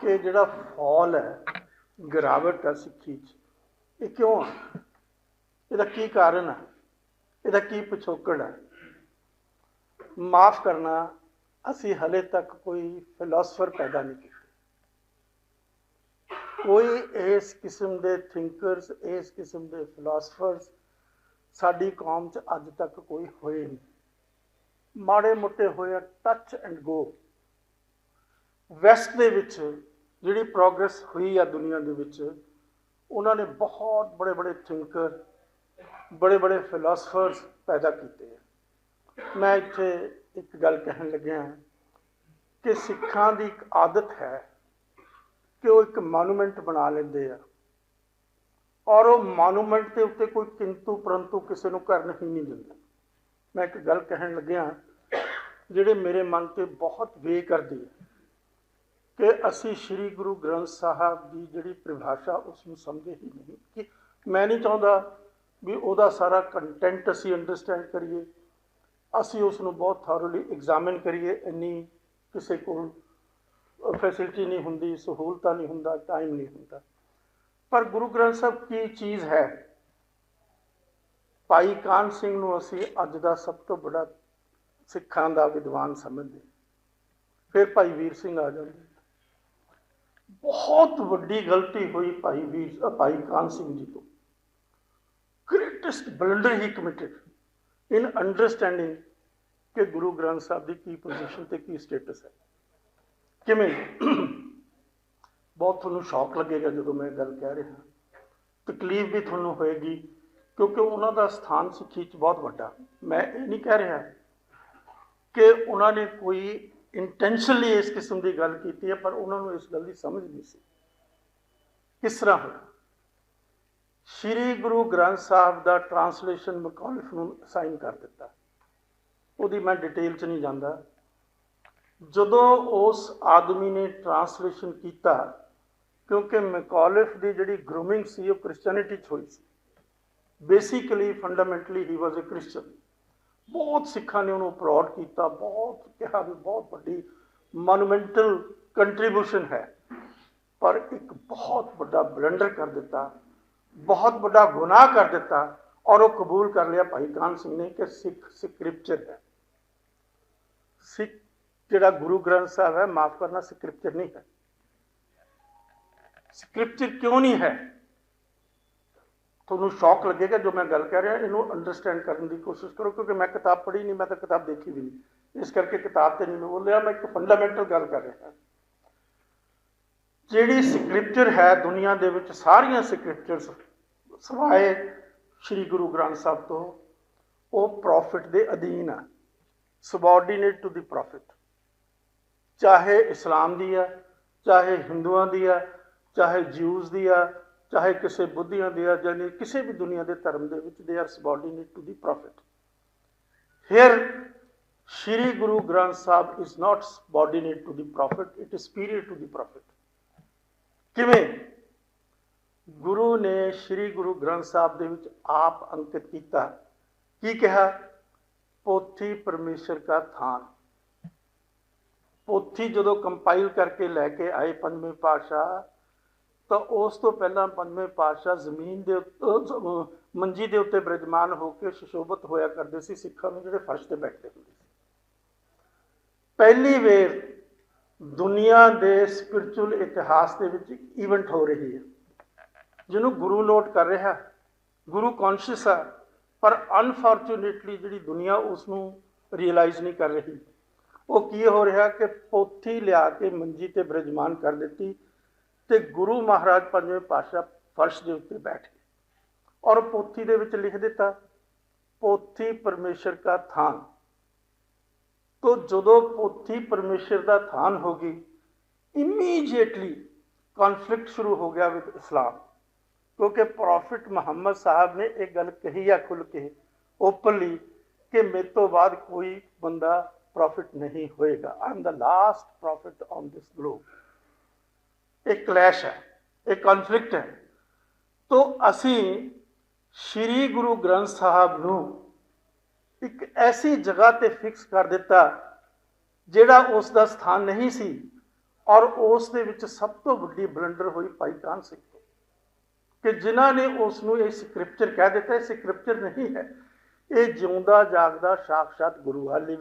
ਕਿ ਜਿਹੜਾ ਫਾਲ ਹੈ, ਗਿਰਾਵਟ ਹੈ ਸਿੱਖੀ 'ਚ, ਇਹ ਕਿਉਂ ਆ? ਇਹਦਾ ਕੀ ਕਾਰਨ ਹੈ ਇਹਦਾ ਕੀ ਪਿਛੋਕੜ ਹੈ ਮਾਫ ਕਰਨਾ, ਅਸੀਂ ਹਲੇ ਤੱਕ ਕੋਈ ਫਿਲਾਸਫਰ ਪੈਦਾ ਨਹੀਂ ਕੀਤਾ। ਕੋਈ ਇਸ ਕਿਸਮ ਦੇ ਥਿੰਕਰਸ ਇਸ ਕਿਸਮ ਦੇ ਫਿਲਾਸਫਰਸ ਸਾਡੀ ਕੌਮ 'ਚ ਅੱਜ ਤੱਕ ਕੋਈ ਹੋਏ ਨਹੀਂ। ਮਾੜੇ ਮੋਟੇ ਹੋਏ ਟੱਚ ਐਂਡ ਗੋ ਵੈਸਟ ਦੇ ਵਿੱਚ ਜਿਹੜੀ ਪ੍ਰੋਗਰੈਸ ਹੋਈ ਆ ਦੁਨੀਆ ਦੇ ਵਿੱਚ, ਉਹਨਾਂ ਨੇ ਬਹੁਤ ਬੜੇ ਬੜੇ ਥਿੰਕਰ ਬੜੇ ਬੜੇ ਫਿਲਾਸਫਰਸ ਪੈਦਾ ਕੀਤੇ ਆ। ਮੈਂ ਇੱਥੇ ਇੱਕ ਗੱਲ ਕਹਿਣ ਲੱਗਿਆ ਕਿ ਸਿੱਖਾਂ ਦੀ ਇੱਕ ਆਦਤ ਹੈ ਕਿ ਉਹ ਇੱਕ ਮੋਨੂਮੈਂਟ ਬਣਾ ਲੈਂਦੇ ਆ। ਔਰ ਉਹ ਮੋਨੂਮੈਂਟ ਦੇ ਉੱਤੇ ਕੋਈ ਕਿੰਤੂ ਪਰੰਤੂ ਕਿਸੇ ਨੂੰ ਕਰਨ ਹੀ ਨਹੀਂ ਦਿੰਦੇ ਮੈਂ ਇੱਕ ਗੱਲ ਕਹਿਣ ਲੱਗਿਆ, ਜਿਹੜੇ ਮੇਰੇ ਮਨ ਤੇ ਬਹੁਤ ਵੇ ਕਰਦੀ ਹੈ ਕਿ ਅਸੀਂ ਸ੍ਰੀ ਗੁਰੂ ਗ੍ਰੰਥ ਸਾਹਿਬ ਦੀ ਜਿਹੜੀ ਪਰਿਭਾਸ਼ਾ ਉਸ ਨੂੰ ਸਮਝੇ ਹੀ ਨਹੀਂ। ਕਿ ਮੈਂ ਨਹੀਂ ਚਾਹੁੰਦਾ ਵੀ ਉਹਦਾ ਸਾਰਾ ਕੰਟੈਂਟ ਅਸੀਂ ਅੰਡਰਸਟੈਂਡ ਕਰੀਏ। ਅਸੀਂ ਉਸ ਨੂੰ ਬਹੁਤ ਥੋਰਲੀ ਐਗਜ਼ਾਮਿਨ ਕਰੀਏ। ਇੰਨੀ ਕਿਸੇ ਕੋਲ ਫੈਸਿਲਿਟੀ ਨਹੀਂ ਹੁੰਦੀ, ਸਹੂਲਤਾਂ ਨਹੀਂ ਹੁੰਦਾ ਟਾਈਮ ਨਹੀਂ ਹੁੰਦਾ। ਪਰ ਗੁਰੂ ਗ੍ਰੰਥ ਸਾਹਿਬ ਕੀ ਚੀਜ਼ ਹੈ? ਭਾਈ ਕਾਨ ਸਿੰਘ ਨੂੰ ਅਸੀਂ ਅੱਜ ਦਾ ਸਭ ਤੋਂ ਬੜਾ ਸਿੱਖਾਂ ਦਾ ਵਿਦਵਾਨ ਸਮਝਦੇ ਫਿਰ ਭਾਈ ਵੀਰ ਸਿੰਘ ਆ ਜਾਂਦੇ। ਬਹੁਤ ਵੱਡੀ ਗਲਤੀ ਹੋਈ ਭਾਈ ਵੀਰ ਭਾਈ ਕਾਨ ਸਿੰਘ ਜੀ ਤੋਂ। Greatest blunder he committed in understanding ਕਿ ਗੁਰੂ ਗ੍ਰੰਥ ਸਾਹਿਬ ਦੀ ਕੀ ਪੋਜੀਸ਼ਨ ਤੇ ਕੀ ਸਟੇਟਸ ਹੈ। ਕਿਵੇਂ? ਬਹੁਤ ਤੁਹਾਨੂੰ ਸ਼ੌਕ ਲੱਗੇਗਾ ਜਦੋਂ ਮੈਂ ਗੱਲ ਕਹਿ ਰਿਹਾ। ਤਕਲੀਫ ਵੀ ਤੁਹਾਨੂੰ ਹੋਏਗੀ, ਕਿਉਂਕਿ ਉਹਨਾਂ ਦਾ ਸਥਾਨ ਸਿੱਖੀ 'ਚ ਬਹੁਤ ਵੱਡਾ। ਮੈਂ ਇਹ ਨਹੀਂ ਕਹਿ ਰਿਹਾ ਕਿ ਉਹਨਾਂ ਨੇ ਕੋਈ ਇੰਟੈਂਸ਼ਨਲੀ ਇਸ ਕਿਸਮ ਦੀ ਗੱਲ ਕੀਤੀ ਹੈ, ਪਰ ਉਹਨਾਂ ਨੂੰ ਇਸ ਗੱਲ ਦੀ ਸਮਝ ਨਹੀਂ ਸੀ। ਕਿਸ ਤਰ੍ਹਾਂ ਹੋਇਆ? ਸ਼੍ਰੀ ਗੁਰੂ ਗ੍ਰੰਥ ਸਾਹਿਬ ਦਾ ਟਰਾਂਸਲੇਸ਼ਨ ਮਕੌਲਿਫ ਨੂੰ ਸਾਈਨ ਕਰ ਦਿੱਤਾ। ਉਹਦੀ ਮੈਂ ਡਿਟੇਲ 'ਚ ਨਹੀਂ ਜਾਂਦਾ। ਜਦੋਂ ਉਸ ਆਦਮੀ ਨੇ ਟਰਾਂਸਲੇਸ਼ਨ ਕੀਤਾ, ਕਿਉਂਕਿ ਮੈਕੌਲਿਫ ਦੀ ਜਿਹੜੀ ਗਰੂਮਿੰਗ ਸੀ, ਉਹ ਕ੍ਰਿਸਚੀਅਨਿਟੀ 'ਚ ਹੋਈ ਸੀ। ਬੇਸਿਕਲੀ ਫੰਡਾਮੈਂਟਲੀ ਹੀ ਵਾਸ ਅ ਕ੍ਰਿਸਚੀਅਨ ਬਹੁਤ ਸਿੱਖਾਂ ਨੇ ਉਹਨੂੰ ਅਪਰੋਡ ਕੀਤਾ, ਬਹੁਤ ਕਿਹਾ ਵੀ ਬਹੁਤ ਵੱਡੀ ਮੋਨੂਮੈਂਟਲ ਕੰਟਰੀਬਿਊਸ਼ਨ ਹੈ। ਪਰ ਇੱਕ ਬਹੁਤ ਵੱਡਾ ਬਲੰਡਰ ਕਰ ਦਿੱਤਾ, ਬਹੁਤ ਵੱਡਾ ਗੁਨਾਹ ਕਰ ਦਿੱਤਾ ਔਰ ਉਹ ਕਬੂਲ ਕਰ ਲਿਆ ਭਾਈ ਕਾਨ ਸਿੰਘ ਨੇ ਕਿ ਸਿੱਖ ਸਕ੍ਰਿਪਚਰ ਹੈ। ਸਿੱਖ ਜਿਹੜਾ ਗੁਰੂ ਗ੍ਰੰਥ ਸਾਹਿਬ ਹੈ, ਮਾਫ ਕਰਨਾ ਸਕ੍ਰਿਪਚਰ ਨਹੀਂ ਹੈ। ਸਕ੍ਰਿਪਚਰ ਕਿਉਂ ਨਹੀਂ ਹੈ? ਤੁਹਾਨੂੰ ਸ਼ੌਕ ਲੱਗੇਗਾ ਜੋ ਮੈਂ ਗੱਲ ਕਰ ਰਿਹਾ, ਇਹਨੂੰ ਅੰਡਰਸਟੈਂਡ ਕਰਨ ਦੀ ਕੋਸ਼ਿਸ਼ ਕਰੋ, ਕਿਉਂਕਿ ਮੈਂ ਕਿਤਾਬ ਪੜ੍ਹੀ ਨਹੀਂ, ਮੈਂ ਤਾਂ ਕਿਤਾਬ ਦੇਖੀ ਵੀ ਨਹੀਂ। ਇਸ ਕਰਕੇ ਕਿਤਾਬ ਤੇ ਨਹੀਂ ਮੈਂ ਬੋਲਿਆ, ਮੈਂ ਇੱਕ ਫੰਡਾਮੈਂਟਲ ਗੱਲ ਕਰ ਰਿਹਾ। ਜਿਹੜੀ ਸਕ੍ਰਿਪਚਰ ਹੈ ਦੁਨੀਆ ਦੇ ਵਿੱਚ, ਸਾਰੀਆਂ ਸਕ੍ਰਿਪਚਰਸ ਸਵਾਏ ਸ੍ਰੀ ਗੁਰੂ ਗ੍ਰੰਥ ਸਾਹਿਬ ਤੋਂ, ਉਹ ਪ੍ਰੋਫਿਟ ਦੇ ਅਧੀਨ ਆ। ਸਬਆਰਡੀਨੇਟ ਟੂ ਦੀ ਪ੍ਰੋਫਿਟ ਚਾਹੇ ਇਸਲਾਮ ਦੀ ਆ, ਚਾਹੇ ਹਿੰਦੂਆਂ ਦੀ ਆ, ਚਾਹੇ ਜਿਊਜ਼ ਦੀ ਆ ਚਾਹੇ ਕਿਸੇ ਬੁੱਧੀਆਂ ਦੇ ਆ ਜਾਂ ਕਿਸੇ ਵੀ ਦੁਨੀਆ ਦੇ ਧਰਮ ਦੇ ਵਿੱਚ they are subordinate to the prophet here Shri Guru Granth Sahib is not subordinate to the prophet it is superior to the prophet ਕਿਵੇਂ? ਗੁਰੂ ਨੇ ਸ਼੍ਰੀ ਗੁਰੂ ਗ੍ਰੰਥ ਸਾਹਿਬ ਦੇ ਵਿੱਚ ਆਪ ਅੰਕਿਤ ਕੀਤਾ। ਕੀ ਕਿਹਾ? ਪੋਥੀ ਪਰਮੇਸ਼ਰ ਦਾ ਥਾਨ। ਪੋਥੀ ਜਦੋਂ ਕੰਪਾਈਲ ਕਰਕੇ ਲੈ ਕੇ ਆਏ ਪੰਜਵੇਂ ਪਾਤਸ਼ਾਹ ਤਾਂ ਉਸ ਤੋਂ ਪਹਿਲਾਂ ਪੰਜਵੇਂ ਪਾਤਸ਼ਾਹ ਜ਼ਮੀਨ ਦੇ ਉੱਤੇ ਮੰਜੀ ਦੇ ਉੱਤੇ ਬਿਰਾਜਮਾਨ ਹੋ ਕੇ ਸੁਸ਼ੋਭਿਤ ਹੋਇਆ ਕਰਦੇ ਸੀ, ਸਿੱਖਾਂ ਨੂੰ ਜਿਹੜੇ ਫਰਸ਼ ਤੇ ਬੈਠਦੇ ਹੁੰਦੇ ਸੀ। ਪਹਿਲੀ ਵੇਰ ਦੁਨੀਆ ਦੇ ਸਪਿਰਚੁਅਲ ਇਤਿਹਾਸ ਦੇ ਵਿੱਚ ਇੱਕ ਇਵੈਂਟ ਹੋ ਰਹੀ ਹੈ, ਜਿਹਨੂੰ ਗੁਰੂ ਨੋਟ ਕਰ ਰਿਹਾ। ਗੁਰੂ ਕੌਨਸ਼ੀਅਸ ਆ, ਪਰ ਅਨਫੋਰਚੂਨੇਟਲੀ ਜਿਹੜੀ ਦੁਨੀਆ ਉਸ ਨੂੰ ਰੀਅਲਾਈਜ਼ ਨਹੀਂ ਕਰ ਰਹੀ। ਉਹ ਕੀ ਹੋ ਰਿਹਾ ਕਿ ਪੋਥੀ ਲਿਆ ਕੇ ਮੰਜੀ ਤੇ ਬਿਰਾਜਮਾਨ ਕਰ ਦਿੱਤੀ ਤੇ ਗੁਰੂ ਮਹਾਰਾਜ ਪੰਜਵੇਂ ਪਾਤਸ਼ਾਹ ਫਰਸ਼ ਦੇ ਉੱਤੇ ਬੈਠ ਗਏ ਔਰ ਪੋਥੀ ਦੇ ਵਿੱਚ ਲਿਖ ਦਿੱਤਾ, ਪੋਥੀ ਪਰਮੇਸ਼ਰ ਦਾ ਥਾਨ। ਤੋ ਜਦੋਂ ਪੋਥੀ ਪਰਮੇਸ਼ਰ ਦਾ ਥਾਨ ਹੋ ਗਈ ਇਮੀਡੀਏਟਲੀ ਕਨਫਲਿਕਟ ਸ਼ੁਰੂ ਹੋ ਗਿਆ ਵਿਦ ਇਸਲਾਮ ਕਿਉਂਕਿ ਪ੍ਰੋਫਿਟ ਮੁਹੰਮਦ ਸਾਹਿਬ ਨੇ ਇਹ ਗੱਲ ਕਹੀ ਆ ਖੁੱਲ ਕੇ ਓਪਨਲੀ ਕਿ ਮੇਰੇ ਤੋਂ ਬਾਅਦ ਕੋਈ ਬੰਦਾ ਪ੍ਰੋਫਿਟ ਨਹੀਂ ਹੋਏਗਾ। I am the last prophet on this globe ਇੱਕ ਕਲੈਸ਼ ਹੈ ਇੱਕ ਕਨਫਲਿਕਟ ਹੈ। ਤੋ ਅਸੀਂ ਸ੍ਰੀ ਗੁਰੂ ਗ੍ਰੰਥ ਸਾਹਿਬ ਨੂੰ ਇੱਕ ਐਸੀ ਜਗ੍ਹਾ ਤੇ ਫਿਕਸ ਕਰ ਦਿੱਤਾ, ਜਿਹੜਾ ਉਸ ਦਾ ਸਥਾਨ ਨਹੀਂ ਸੀ ਔਰ ਉਸ ਦੇ ਵਿੱਚ ਸਭ ਤੋਂ ਵੱਡੀ ਬਲੰਡਰ ਹੋਈ ਭਾਈ ਕਾਨ ਸਿੰਘ ਤੋਂ। ਕਿ ਜਿਨ੍ਹਾਂ ਨੇ ਉਸ ਨੂੰ ਇਹ ਸਕ੍ਰਿਪਚਰ ਕਹਿ ਦਿੱਤਾ, ਇਹ ਸਕ੍ਰਿਪਚਰ ਨਹੀਂ ਹੈ। ਇਹ ਜਿਉਂਦਾ ਜਾਗਦਾ ਸਾਖਸ਼ਾਤ ਗੁਰੂ ਹਾਲੀ